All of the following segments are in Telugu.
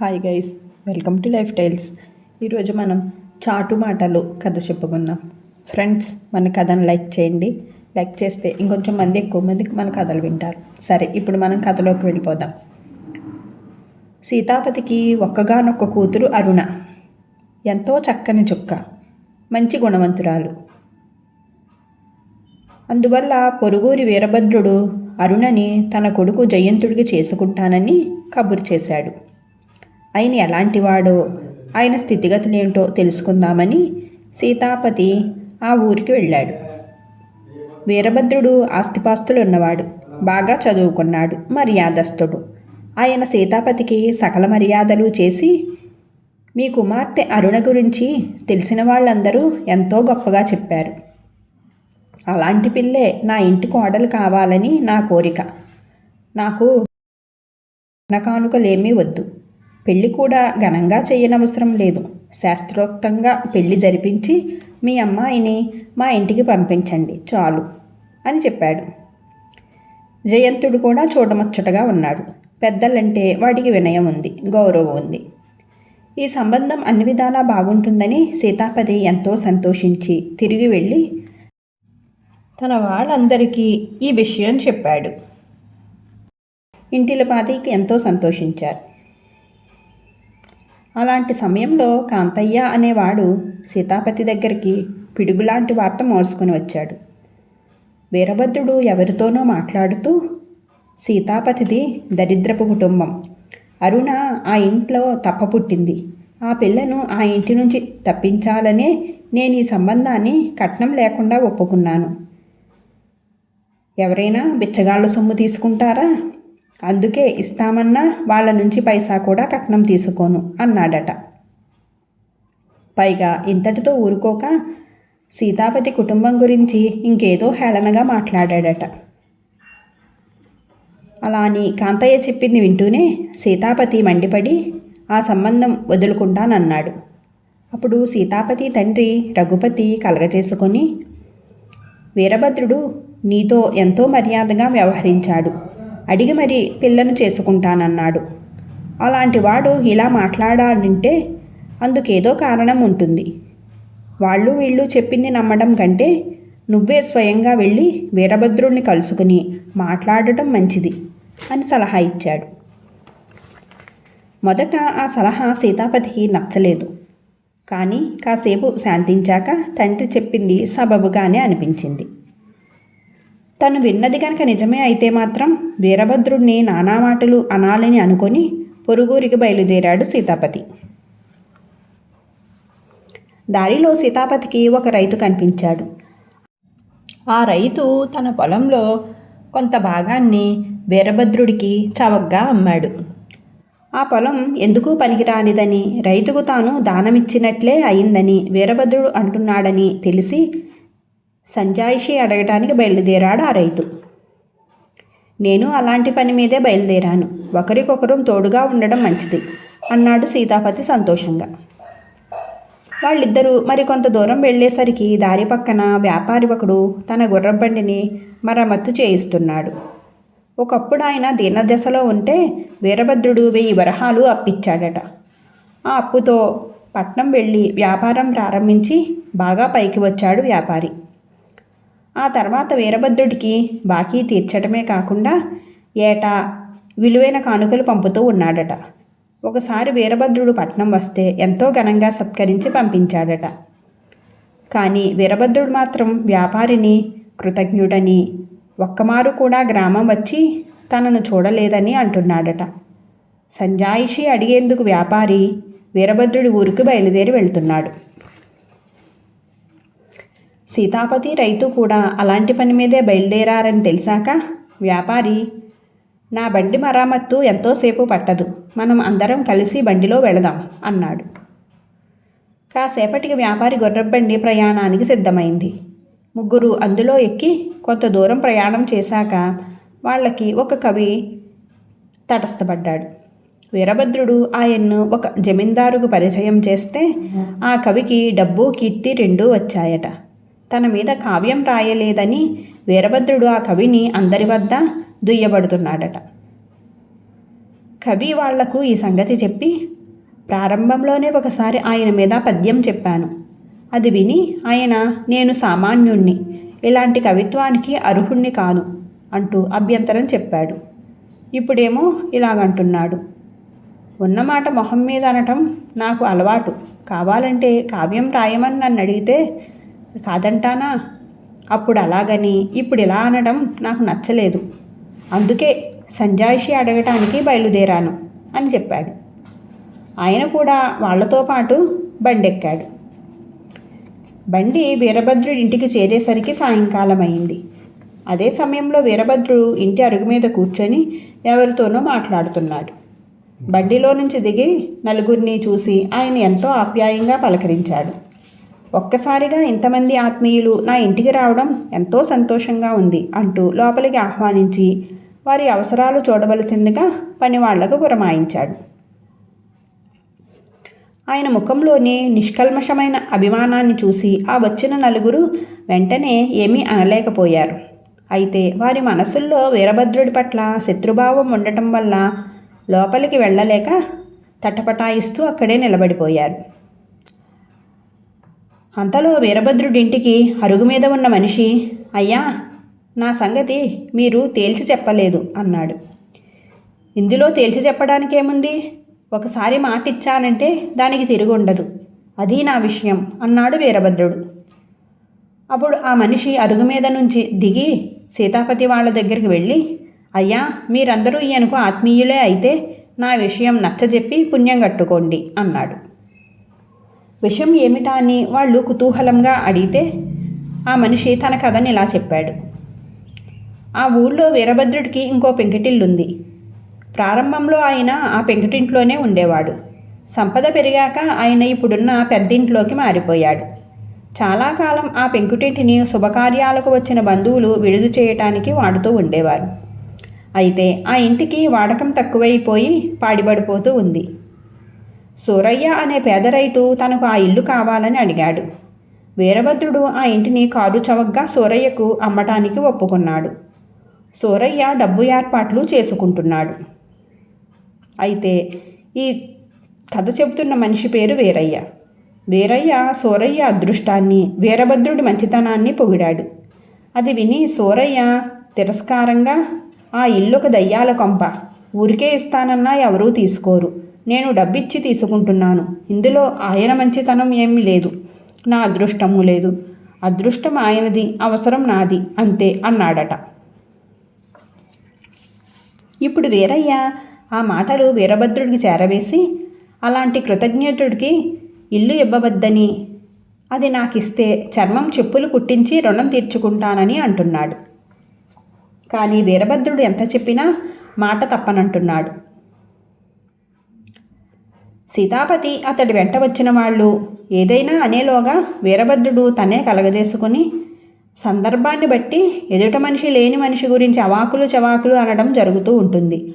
Hi guys welcome to life styles ఈరోజు మనం చాటు మాటలు కథ చెప్పుకుందాం. ఫ్రెండ్స్ మన కథను లైక్ చేయండి. లైక్ చేస్తే ఇంకొంచెం మంది ఎక్కువ మందికి మన కథలు వింటారు. సరే ఇప్పుడు మనం కథలోకి వెళ్ళిపోదాం. సీతాపతికి ఒక్కగానొక్క కూతురు అరుణ. ఎంతో చక్కని చుక్క. మంచి గుణవంతురాలు. అందువల్ల పొరుగురి వీరభద్రుడు అరుణని తన కొడుకు జయంతుడికి చేసుకుంటానని కబురు చేశాడు. ఆయన ఎలాంటివాడో ఆయన స్థితిగతులేంటో తెలుసుకుందామని సీతాపతి ఆ ఊరికి వెళ్ళాడు. వీరభద్రుడు ఆస్తిపాస్తులు ఉన్నవాడు బాగా చదువుకున్నాడు మర్యాదస్తుడు. ఆయన సీతాపతికి సకల మర్యాదలు చేసి మీ కుమార్తె అరుణ గురించి తెలిసిన వాళ్ళందరూ ఎంతో గొప్పగా చెప్పారు. అలాంటి పిల్లే నా ఇంటి కోడలు కావాలని నా కోరిక. నాకు కానుకలేమీ వద్దు. పెళ్ళి కూడా ఘనంగా చేయనవసరం లేదు. శాస్త్రోక్తంగా పెళ్ళి జరిపించి మీ అమ్మాయిని మా ఇంటికి పంపించండి చాలు అని చెప్పాడు. జయంతుడు కూడా చూడముచ్చటగా ఉన్నాడు. పెద్దలంటే వాడికి వినయం ఉంది గౌరవం ఉంది. ఈ సంబంధం అన్ని విధాలా బాగుంటుందని సీతాపతి ఎంతో సంతోషించి తిరిగి వెళ్ళి తన వాళ్ళందరికీ ఈ విషయం చెప్పాడు. ఇంటిలపాతికి ఎంతో సంతోషించారు. అలాంటి సమయంలో కాంతయ్య అనేవాడు సీతాపతి దగ్గరికి పిడుగులాంటి వార్త మోసుకొని వచ్చాడు. వీరభద్రుడు ఎవరితోనో మాట్లాడుతూ సీతాపతిది దరిద్రపు కుటుంబం. అరుణ ఆ ఇంట్లో తప్ప పుట్టింది. ఆ పిల్లను ఆ ఇంటి నుంచి తప్పించాలనే నేను ఈ సంబంధాన్ని కట్నం లేకుండా ఒప్పుకున్నాను. ఎవరైనా బిచ్చగాళ్ళ సొమ్ము తీసుకుంటారా? అందుకే ఇస్తామన్నా వాళ్ళ నుంచి పైసా కూడా కట్నం తీసుకోను అన్నాడట. పైగా ఇంతటితో ఊరుకోక సీతాపతి కుటుంబం గురించి ఇంకేదో హేళనగా మాట్లాడాడట. అలా అని కాంతయ్య చెప్పింది వింటూనే సీతాపతి మండిపడి ఆ సంబంధం వదులుకుంటానన్నాడు అప్పుడు సీతాపతి తండ్రి రఘుపతి కలగచేసుకొని వీరభద్రుడు నీతో ఎంతో మర్యాదగా వ్యవహరించాడు. అడిగి మరి పిల్లను చేసుకుంటానన్నాడు. అలాంటి వాడు ఇలా మాట్లాడాలంటే అందుకేదో కారణం ఉంటుంది. వాళ్ళు వీళ్ళు చెప్పింది నమ్మడం కంటే నువ్వే స్వయంగా వెళ్ళి వీరభద్రుణ్ణి కలుసుకుని మాట్లాడటం మంచిది అని సలహా ఇచ్చాడు. మొదట ఆ సలహా సీతాపతికి నచ్చలేదు. కానీ కాసేపు శాంతించాక తండ్రి చెప్పింది సబబుగానే అనిపించింది. తను విన్నది కనుక నిజమే అయితే మాత్రం వీరభద్రుడిని నానా మాటలు అనాలని అనుకొని పొరుగురికి బయలుదేరాడు సీతాపతి. దారిలో సీతాపతికి ఒక రైతు కనిపించాడు. ఆ రైతు తన పొలంలో కొంత భాగాన్ని వీరభద్రుడికి చవగ్గా అమ్మాడు. ఆ పొలం ఎందుకు పనికిరానిదని రైతుకు తాను దానమిచ్చినట్లే అయిందని వీరభద్రుడు అంటున్నాడని తెలిసి సంజాయిషి అడగటానికి బయలుదేరాడు ఆ రైతు. నేను అలాంటి పని మీదే బయలుదేరాను. ఒకరికొకరు తోడుగా ఉండడం మంచిది అన్నాడు సీతాపతి సంతోషంగా. వాళ్ళిద్దరూ మరికొంత దూరం వెళ్ళేసరికి దారి పక్కన వ్యాపారి ఒకడు తన గుర్రబండిని మరమ్మత్తు చేయిస్తున్నాడు. ఒకప్పుడు ఆయన దీనదశలో ఉంటే వీరభద్రుడు వెయ్యి వరహాలు అప్పిచ్చాడట. ఆ అప్పుతో పట్నం వెళ్ళి వ్యాపారం ప్రారంభించి బాగా పైకి వచ్చాడు వ్యాపారి. ఆ తర్వాత వీరభద్రుడికి బాకీ తీర్చటమే కాకుండా ఏటా విలువైన కానుకలు పంపుతూ ఉన్నాడట. ఒకసారి వీరభద్రుడు పట్నం వస్తే ఎంతో ఘనంగా సత్కరించి పంపించాడట. కానీ వీరభద్రుడు మాత్రం వ్యాపారిని కృతజ్ఞుడని ఒక్కమారు కూడా గ్రామం వచ్చి తనను చూడలేదని అంటున్నాడట. సంజాయిషి అడిగేందుకు వ్యాపారి వీరభద్రుడి ఊరికి బయలుదేరి వెళ్తున్నాడు. సీతాపతి రైతు కూడా అలాంటి పని మీదే బయలుదేరారని తెలిసాక వ్యాపారి నా బండి మరామత్తు ఎంతోసేపు పట్టదు. మనం అందరం కలిసి బండిలో వెళదాం అన్నాడు. కాసేపటికి వ్యాపారి గొర్రబండి ప్రయాణానికి సిద్ధమైంది. ముగ్గురు అందులో ఎక్కి కొంత దూరం ప్రయాణం చేశాక వాళ్ళకి ఒక కవి తటస్థపడ్డాడు. వీరభద్రుడు ఆయన్ను ఒక జమీందారుకు పరిచయం చేస్తే ఆ కవికి డబ్బు కీర్తి రెండూ వచ్చాయట. తన మీద కావ్యం రాయలేదని వీరభద్రుడు ఆ కవిని అందరి వద్ద దుయ్యబడుతున్నాడట. కవి వాళ్ళకు ఈ సంగతి చెప్పి ప్రారంభంలోనే ఒకసారి ఆయన మీద పద్యం చెప్పాను. అది విని ఆయన నేను సామాన్యుణ్ణి ఇలాంటి కవిత్వానికి అర్హుణ్ణి కాను అంటూ అభ్యంతరం చెప్పాడు. ఇప్పుడేమో ఇలాగంటున్నాడు. ఉన్నమాట మొహం మీద అనటం నాకు అలవాటు. కావాలంటే కావ్యం రాయమని నన్ను అడిగితే కాదంటానా? అప్పుడు అలాగని ఇప్పుడు ఇలా అనడం నాకు నచ్చలేదు. అందుకే సంజాయిషి అడగటానికి బయలుదేరాను అని చెప్పాడు. ఆయన కూడా వాళ్ళతో పాటు బండెక్కాడు. బండి వీరభద్రుడి ఇంటికి చేరేసరికి సాయంకాలం అయింది అదే సమయంలో వీరభద్రుడు ఇంటి అరుగు మీద కూర్చొని ఎవరితోనో మాట్లాడుతున్నాడు. బండిలో నుంచి దిగి నలుగురిని చూసి ఆయన ఎంతో ఆప్యాయంగా పలకరించాడు. ఒక్కసారిగా ఇంతమంది ఆత్మీయులు నా ఇంటికి రావడం ఎంతో సంతోషంగా ఉంది అంటూ లోపలికి ఆహ్వానించి వారి అవసరాలు చూడవలసిందిగా పని వాళ్ళకు పురమాయించాడు. ఆయన ముఖంలోని నిష్కల్మషమైన అభిమానాన్ని చూసి ఆ వచ్చిన నలుగురు వెంటనే ఏమీ అనలేకపోయారు. అయితే వారి మనసుల్లో వీరభద్రుడి పట్ల శత్రుభావం ఉండటం వల్ల లోపలికి వెళ్ళలేక తటపటాయిస్తూ అక్కడే నిలబడిపోయారు. అంతలో వీరభద్రుడింటికి అరుగు మీద ఉన్న మనిషి అయ్యా నా సంగతి మీరు తేల్చి చెప్పలేదు అన్నాడు. ఇందులో తేల్చి చెప్పడానికి ఏముంది ఒకసారి మాట ఇచ్చానంటే దానికి తిరిగి ఉండదు అది నా విషయం అన్నాడు వీరభద్రుడు. అప్పుడు ఆ మనిషి అరుగు మీద నుంచి దిగి సీతాపతి వాళ్ళ దగ్గరికి వెళ్ళి అయ్యా మీరందరూ ఈయనకు ఆత్మీయులే అయితే నా విషయం నచ్చజెప్పి పుణ్యం కట్టుకోండి అన్నాడు. విషయం ఏమిటా అని వాళ్ళు కుతూహలంగా అడిగితే ఆ మనిషి తన కథని ఇలా చెప్పాడు. ఆ ఊళ్ళో వీరభద్రుడికి ఇంకో పెంకిటిల్లుంది. ప్రారంభంలో ఆయన ఆ పెంకిటింట్లోనే ఉండేవాడు. సంపద పెరిగాక ఆయన ఇప్పుడున్న పెద్దింట్లోకి మారిపోయాడు. చాలా కాలం ఆ పెంకుటింటిని శుభకార్యాలకు వచ్చిన బంధువులు విడుదల చేయటానికి వాడుతూ ఉండేవారు. అయితే ఆ ఇంటికి వాడకం తక్కువైపోయి పాడిపడిపోతూ ఉంది. సూరయ్య అనే పేద రైతు తనకు ఆ ఇల్లు కావాలని అడిగాడు. వీరభద్రుడు ఆ ఇంటిని కారు చవగ్గా సూరయ్యకు అమ్మటానికి ఒప్పుకున్నాడు. సూరయ్య డబ్బు ఏర్పాట్లు చేసుకుంటున్నాడు. అయితే ఈ కథ చెబుతున్న మనిషి పేరు వీరయ్య. వీరయ్య సూరయ్య అదృష్టాన్ని వీరభద్రుడి మంచితనాన్ని పొగిడాడు. అది విని సూరయ్య తిరస్కారంగా ఆ ఇల్లు ఒక దయ్యాల కొంప. ఊరికే ఇస్తానన్నా ఎవరూ తీసుకోరు. నేను డబ్బిచ్చి తీసుకుంటున్నాను. ఇందులో ఆయన మంచితనం ఏమీ లేదు. నా అదృష్టము లేదు. అదృష్టం ఆయనది అవసరం నాది అంతే అన్నాడట. ఇప్పుడు వీరయ్య ఆ మాటలు వీరభద్రుడికి చేరవేసి అలాంటి కృతజ్ఞతుడికి ఇల్లు ఇవ్వవద్దని అది నాకిస్తే చర్మం చెప్పులు కుట్టించి రుణం తీర్చుకుంటానని అంటున్నాడు. కానీ వీరభద్రుడు ఎంత చెప్పినా మాట తప్పనంటున్నాడు. సీతాపతి అతడి వెంట వచ్చిన వాళ్ళు ఏదైనా అనేలోగా వీరభద్రుడు తనే కలగజేసుకుని సందర్భాన్ని బట్టి ఎదుట మనిషి లేని మనిషి గురించి అవాకులు చవాకులు అనడం జరుగుతూ ఉంటుంది.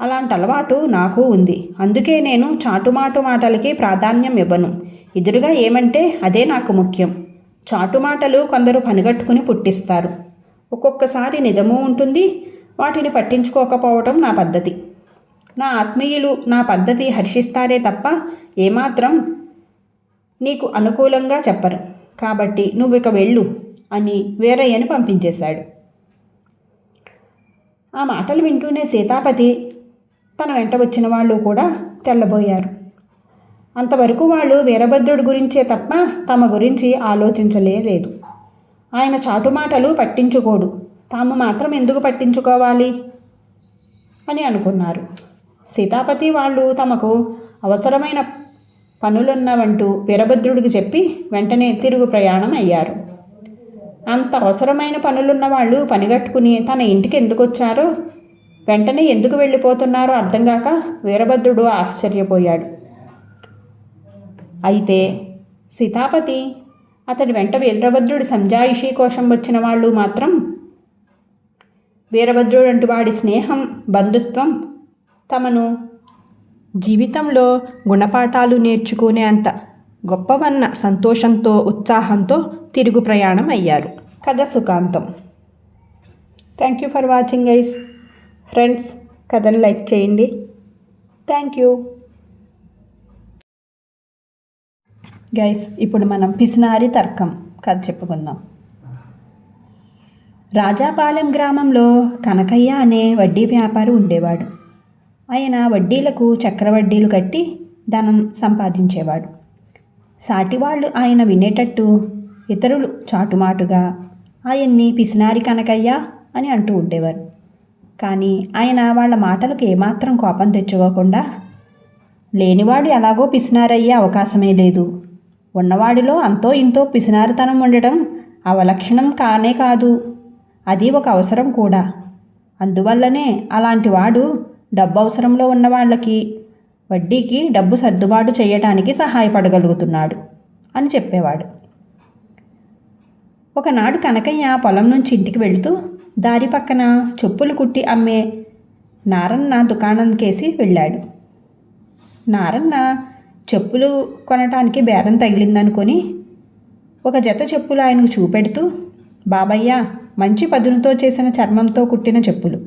అలాంటి అలవాటు నాకు ఉంది. అందుకే నేను చాటుమాటు మాటలకి ప్రాధాన్యం ఇవ్వను. ఎదురుగా ఏమంటే అదే నాకు ముఖ్యం. చాటుమాటలు కొందరు పనిగట్టుకుని పుట్టిస్తారు. ఒక్కొక్కసారి నిజమూ ఉంటుంది. వాటిని పట్టించుకోకపోవటం నా పద్ధతి. నా ఆత్మీయులు నా పద్ధతి హర్షిస్తారే తప్ప ఏమాత్రం నీకు అనుకూలంగా చెప్పరు. కాబట్టి నువ్వు ఇక వెళ్ళు అని వేరయ్యను పంపించేశాడు. ఆ మాటలు వింటూనే సీతాపతి తన వెంట వచ్చిన వాళ్ళు కూడా తెల్లబోయారు. అంతవరకు వాళ్ళు వీరభద్రుడి గురించే తప్ప తమ గురించి ఆలోచించలేదు ఆయన చాటుమాటలు పట్టించుకోడు. తాము మాత్రం ఎందుకు పట్టించుకోవాలి? అని అనుకున్నారు. సీతాపతి వాళ్ళు తమకు అవసరమైన పనులున్నవంటూ వీరభద్రుడికి చెప్పి వెంటనే తిరుగు ప్రయాణం అయ్యారు. అంత అవసరమైన పనులున్న వాళ్ళు పనిగట్టుకుని తన ఇంటికి ఎందుకు వచ్చారో వెంటనే ఎందుకు వెళ్ళిపోతున్నారో అర్థం కాక వీరభద్రుడు ఆశ్చర్యపోయాడు. అయితే సీతాపతి అతడి వెంట వీరభద్రుడి సంజాయిషీ కోసం వచ్చిన వాళ్ళు మాత్రం వీరభద్రుడు అంటూ వాడి స్నేహం బంధుత్వం తమను జీవితంలో గుణపాఠాలు నేర్చుకునే అంత గొప్పవన్న సంతోషంతో ఉత్సాహంతో తిరుగు ప్రయాణం అయ్యారు కథ సుఖాంతం. Thank you for watching guys friends కథను లైక్ చేయండి. థ్యాంక్ యూ గైస్ ఇప్పుడు మనం పిసినారి తర్కం. కథ చెప్పుకుందాం. రాజాపాలెం గ్రామంలో కనకయ్య అనే వడ్డీ వ్యాపారి ఉండేవాడు. ఆయన వడ్డీలకు చక్రవడ్డీలు కట్టి ధనం సంపాదించేవాడు. సాటివాళ్ళు ఆయన వినేటట్టు ఇతరులు చాటుమాటుగా ఆయన్ని పిసినారి కనకయ్యా అని అంటూ ఉండేవారు. కానీ ఆయన వాళ్ళ మాటలకు ఏమాత్రం కోపం తెచ్చుకోకుండా లేనివాడు ఎలాగో పిసినారయ్యే అవకాశమే లేదు. ఉన్నవాడిలో అంతో ఇంతో పిసినారితనం ఉండడం అవలక్షణం కానే కాదు. అది ఒక అవసరం కూడా. అందువల్లనే అలాంటి వాడు డబ్బు అవసరంలో ఉన్న వాళ్ళకి వడ్డీకి డబ్బు సర్దుబాటు చేయటానికి సహాయపడగలుగుతున్నాడు అని చెప్పేవాడు. ఒకనాడు కనకయ్య పొలం నుంచి ఇంటికి వెళుతూ దారి పక్కన చెప్పులు కుట్టి అమ్మే నారన్న దుకాణంకేసి వెళ్ళాడు. నారన్న చెప్పులు కొనటానికి బేరం తగిలిందనుకొని ఒక జత చెప్పులు ఆయనకు చూపెడుతూ బాబయ్య మంచి పదునుతో చేసిన చర్మంతో కుట్టిన చెప్పులు.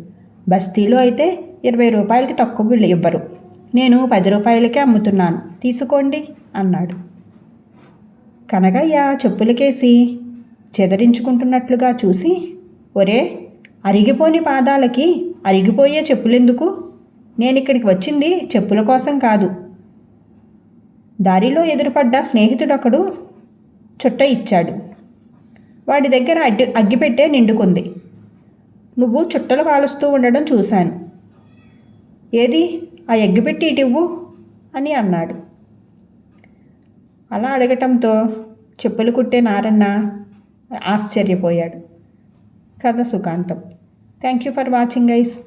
బస్తీలో అయితే ఇరవై రూపాయలకి తక్కువ ఇవ్వరు. నేను పది రూపాయలకే అమ్ముతున్నాను. తీసుకోండి అన్నాడు. కనగయ్య చెప్పులకేసి చెదరించుకుంటున్నట్లుగా చూసి ఒరే అరిగిపోని పాదాలకి అరిగిపోయే చెప్పులెందుకు? నేను ఇక్కడికి వచ్చింది చెప్పుల కోసం కాదు. దారిలో ఎదురుపడ్డ స్నేహితుడొకడు చుట్ట ఇచ్చాడు. వాడి దగ్గర అడ్డు అగ్గిపెట్టే నిండుకుంది. నువ్వు చుట్టలు కాలుస్తూ ఉండడం చూశాను. ఏది? ఆ ఎగ్గిపెట్టి ఇటివ్వు అని అన్నాడు. అలా అడగటంతో చెప్పులు కుట్టే నారన్న ఆశ్చర్యపోయాడు. కథ సుఖాంతం. Thank you for watching guys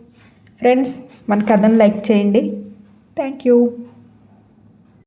friends మన కథను లైక్ చేయండి. Thank you